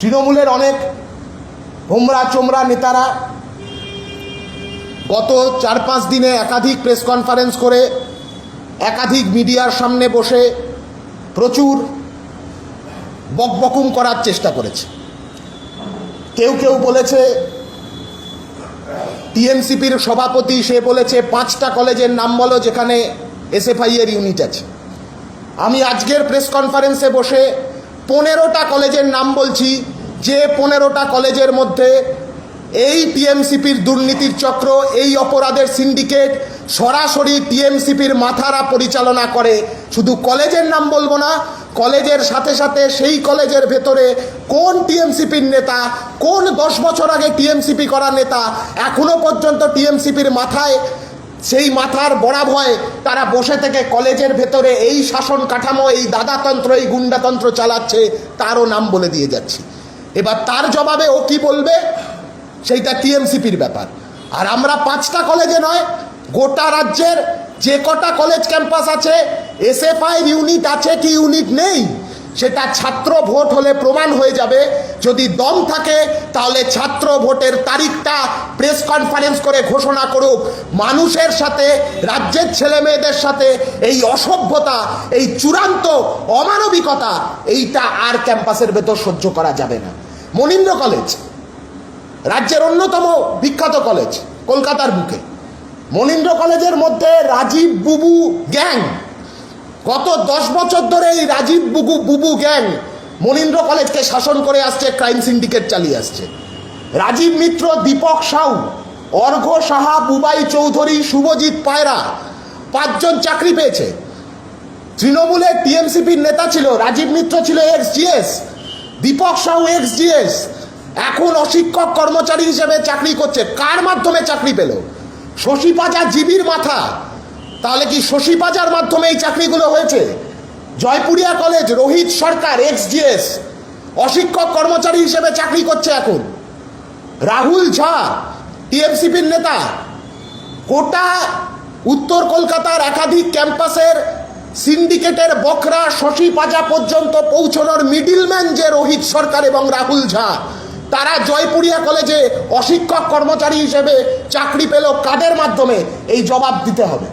তৃণমূলের অনেক হোমরা চোমরা নেতারা গত চার পাঁচ দিনে একাধিক প্রেস কনফারেন্স করে, একাধিক মিডিয়ার সামনে বসে প্রচুর বকবকুম করার চেষ্টা করেছে। কেউ কেউ বলেছে, টিএমসিপির সভাপতি, সে বলেছে, পাঁচটা কলেজের নাম বলো যেখানে এসএফআই এর ইউনিট আছে। আমি আজকের প্রেস কনফারেন্সে বসে পনেরোটা কলেজের নাম বলছি, যে পনেরোটা কলেজের মধ্যে এই টিএমসিপির দুর্নীতির চক্র, এই অপরাধের সিন্ডিকেট সরাসরি টিএমসিপির মাথারা পরিচালনা করে। শুধু কলেজের নাম বলব না, কলেজের সাথে সাথে সেই কলেজের ভেতরে কোন টিএমসিপির নেতা, কোন দশ বছর আগে টিএমসিপি করা নেতা, এখনও পর্যন্ত টিএমসিপির মাথায় সেই মাথার বড়া ভয় তারা বসে থেকে কলেজের ভেতরে এই শাসন কাঠামো, এই দাদাতন্ত্র, এই গুন্ডাতন্ত্র চালাচ্ছে, তারও নাম বলে দিয়ে যাচ্ছি। এবার তার জবাবে ও কি বলবে? সেইটা টিএমসিপির ব্যাপার। আর আমরা পাঁচটা কলেজে নয়, গোটা রাজ্যের যে কটা কলেজ ক্যাম্পাস আছে এসএফআই ইউনিট আছে কি ইউনিট নেই? সেটা ছাত্র ভোট হলে প্রমাণ হয়ে যাবে। যদি দম থাকে, তাহলে ছাত্র ভোটের তারিখটা প্রেস কনফারেন্স করে ঘোষণা করুক। মানুষের সাথে, রাজ্যের ছেলে মেয়েদের সাথে এই অসভ্যতা, এই চূড়ান্ত অমানবিকতা, এইটা আর ক্যাম্পাসের ভেতর সহ্য করা যাবে না। মনীন্দ্র কলেজ, রাজ্যের অন্যতম বিখ্যাত কলেজ, কলকাতার বুকে। মনীন্দ্র কলেজের মধ্যে রাজীব বুবু গ্যাং গত দশ বছর ধরে এই রাজীব বুবু বুবু গ্যাং মনীন্দ্র কলেজকে শাসন করে আসছে ক্রাইম সিন্ডিকেট চালিয়ে আসছে। রাজীব মিত্র, দীপক সাউ, অর্ঘ সাহা, বুবাই চৌধুরী, শুভজিৎ পায়রা পাঁচজন চাকরি পেয়েছে। তৃণমূলের টিএমসিপির নেতা ছিল, রাজীব মিত্র ছিল ex GS Dipak Sau ex GS এখন অশিক্ষক কর্মচারী হিসেবে চাকরি করছে। কার মাধ্যমে চাকরি পেল? শশী পাজা, জিবির মাথা। তাহলে কি শশী পাজার মাধ্যমে এই চাকরিগুলো হয়েছে? Jaipuria college, Rohit Sarkar, ex GS অশিক্ষক কর্মচারী হিসেবে চাকরি করছে এখন। রাহুল ঝা, টিএমসিপির নেতা। গোটা উত্তর কলকাতার একাধিক ক্যাম্পাসের সিন্ডিকেটের বকরা শশী পাজা পর্যন্ত পৌঁছানোর মিডিলম্যান যে রোহিত সরকার এবং রাহুল ঝা, তারা জয়পুরিয়া কলেজে অশিক্ষক কর্মচারী হিসেবে চাকরি পেল কাদের মাধ্যমে এই জবাব দিতে হবে?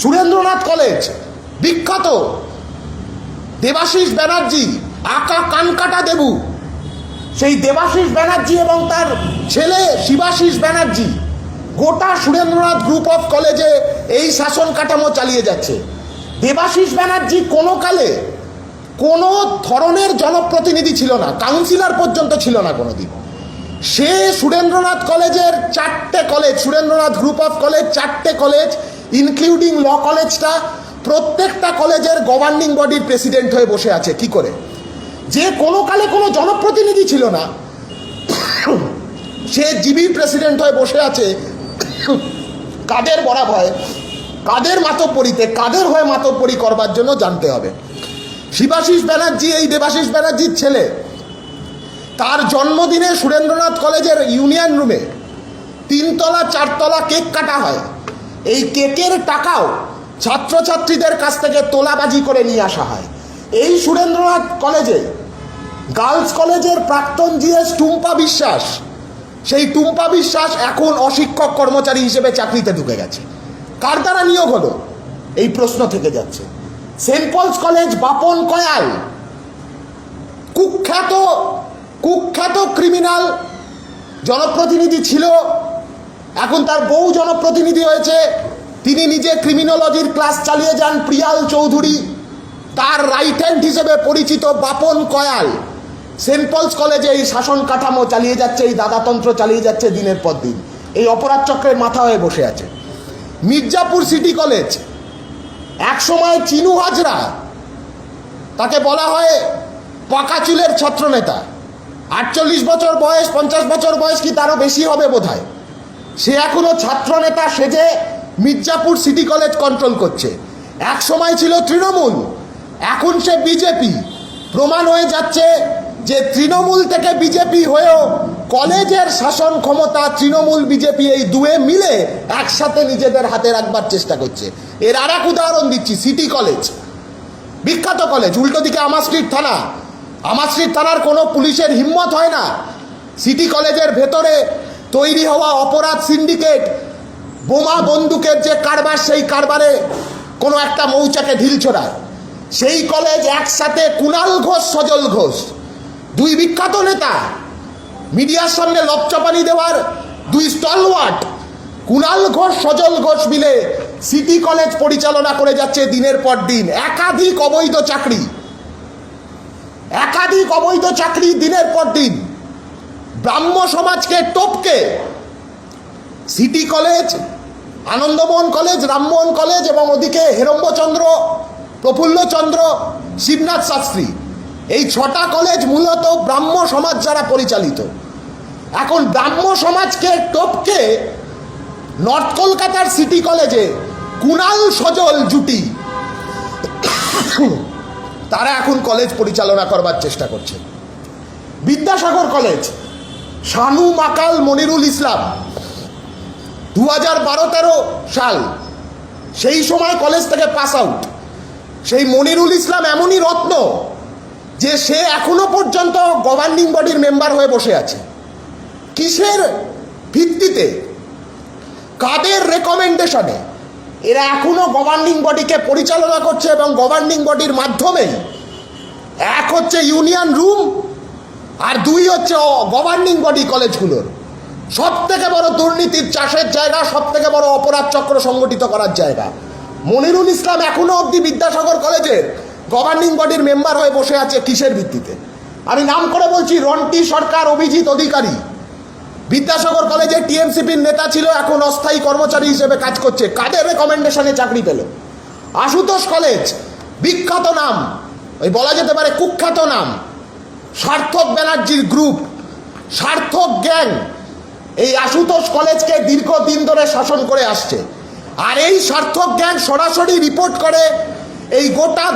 সুরেন্দ্রনাথ কলেজ, বিখ্যাত। দেবাশিস ব্যানার্জি, আকা কানকাটা দেবু। সেই দেবাশিস ব্যানার্জি এবং তার ছেলে শিবাশিস ব্যানার্জি, গোটা সুরেন্দ্রনাথ গ্রুপ অফ কলেজে এই শাসন কাঠামো চালিয়ে যাচ্ছে। দেবাশিস ব্যানার্জি কোনো কালে কোনো ধরনের জনপ্রতিনিধি ছিল না, কাউন্সিলর পর্যন্ত ছিল না কোনো দিন সে সুরেন্দ্রনাথ কলেজের চারটে college, Surendranath group of college, চারটে কলেজ ইনক্লুডিং ল কলেজটা প্রত্যেকটা কলেজের গভর্নিং বডির প্রেসিডেন্ট হয়ে বসে আছে। কি করে? যে কোনো কালে কোনো জনপ্রতিনিধি ছিল না, সে জিবি প্রেসিডেন্ট হয়ে বসে আছে। কাদের বরাব হয়? কাদের মাতব্বরিতে? কাদের হয়ে মাতব্বরি করবার জন্য জানতে হবে। শিবাশিস ব্যানার্জি, এই দেবাশিস ব্যানার্জির ছেলে, তার জন্মদিনে সুরেন্দ্রনাথ কলেজের ইউনিয়ন রুমে তিনতলা, চারতলা কেক কাটা হয়। এই কেকের টাকাও ছাত্রছাত্রীদের কাছ থেকে তোলাবাজি করে নিয়ে আসা হয়। এই সুরেন্দ্রনাথ কলেজে, গার্লস কলেজের প্রাক্তন জিএস টুম্পা বিশ্বাস, সেই টুম্পা বিশ্বাস এখন অশিক্ষক কর্মচারী হিসেবে চাকরিতে ঢুকে গেছে। কার দ্বারা নিয়োগ হলো? এই প্রশ্ন থেকে যাচ্ছে। Saint Paul's college Bapan Kayal, কুখ্যাত কুখ্যাত ক্রিমিনাল জনপ্রতিনিধি ছিল এখন তার বউ জনপ্রতিনিধি হয়েছে। তিনি নিজে ক্রিমিনোলজির ক্লাস চালিয়ে যান প্রিয়াল চৌধুরী। তার রাইট হ্যান্ড হিসেবে পরিচিত বাপন কয়াল। সেন্ট পলস কলেজে এই শাসন কাঠামো চালিয়ে যাচ্ছে, এই দাদাতন্ত্র চালিয়ে যাচ্ছে দিনের পর দিন। এই অপরাধ চক্রের মাথা হয়ে বসে আছে। মির্জাপুর সিটি কলেজ, একসময় চিনু হাজরা, তাকে বলা হয় পাকা চুলের ছত্রনেতা। আটচল্লিশ বছর বয়স, পঞ্চাশ বছর বয়স কি তারও বেশি হবে বোধহয়? সে এখনও ছাত্রনেতা সেজে মির্জাপুর সিটি কলেজ কন্ট্রোল করছে। এক সময় ছিল তৃণমূল, এখন সে বিজেপি। প্রমাণ হয়ে যাচ্ছে যে তৃণমূল থেকে বিজেপি হয়েও কলেজের শাসন ক্ষমতা তৃণমূল বিজেপি এই দুয়ে মিলে একসাথে নিজেদের হাতে রাখবার চেষ্টা করছে। এর আর এক উদাহরণ দিচ্ছি, সিটি কলেজ। বিখ্যাত কলেজ, উল্টো দিকে আমার স্ট্রিট থানা। আমাশ্রী থানার কোনো পুলিশের হিম্মত হয় না। সিটি কলেজের ভেতরে তৈরি হওয়া অপরাধ সিন্ডিকেট, বোমা বন্দুকের যে কারবার, সেই কারবারে কোনো একটা মৌচাকে ঢিল ছোড়ায়। সেই কলেজ একসাথে কুণাল ঘোষ, সজল ঘোষ। দুই বিখ্যাত নেতা, মিডিয়ার সামনে লপচাপানি দেওয়ার দুই স্টলওয়ার্ড। কুণাল ঘোষ, সজল ঘোষ মিলে সিটি কলেজ পরিচালনা করে যাচ্ছে দিনের পর দিন। একাধিক অবৈধ চাকরি। একাধিক অবৈধ চাকরি দিনের পর দিন। ব্রাহ্ম সমাজকে টপকে city college, Anandamohan college, Rammohan college এবং ওদিকে হেরম্বচন্দ্র, প্রফুল্লচন্দ্র, শিবনাথ শাস্ত্রী। এই ছটা কলেজ মূলত ব্রাহ্ম সমাজ দ্বারা পরিচালিত। এখন ব্রাহ্ম সমাজকে টপকে নর্থ কলকাতার সিটি কলেজে কুণাল সজল জুটি। তারা এখন কলেজ পরিচালনা করবার চেষ্টা করছে। বিদ্যাসাগর কলেজ শানু মাকাল মনিরুল ইসলাম দু হাজার বারো তেরো সাল। সেই সময় কলেজ থেকে পাস আউট। সেই মনিরুল ইসলাম এমনই রত্ন যে সে এখনও পর্যন্ত গভর্নিং বডির মেম্বার হয়ে বসে আছে। কিসের ভিত্তিতে? কাদের রেকমেন্ডেশনে এরা এখনও গভর্নিং বডিকে পরিচালনা করছে এবং গভর্নিং বডির মাধ্যমেই এক হচ্ছে ইউনিয়ন রুম আর দুই হচ্ছে গভর্নিং বডি কলেজগুলোর। সব থেকে বড় দুর্নীতির চাষের জায়গা সব থেকে বড় অপরাধ চক্র সংগঠিত করার জায়গা। মনিরুল ইসলাম এখনও অবধি বিদ্যাসাগর কলেজের গভর্নিং বডির মেম্বার হয়ে বসে আছে কিসের ভিত্তিতে? আমি নাম করে বলছি রন্টি সরকার অভিজিৎ অধিকারী। বিদ্যাসাগর কলেজে টিএমসিপির নেতা ছিল, এখন অস্থায়ী কর্মচারী হিসেবে কাজ করছে। কাদের রেকমেন্ডেশনে চাকরি পেল? আশুতোষ কলেজ, বিখ্যাত নাম। ওই বলা যেতে পারে কুখ্যাত নাম। সার্থক ব্যানার্জির গ্রুপ, সার্থক গ্যাং এই আশুতোষ কলেজকে দীর্ঘদিন ধরে শাসন করে আসছে। আর এই সার্থক গ্যাং সরাসরি রিপোর্ট করে এই গোটা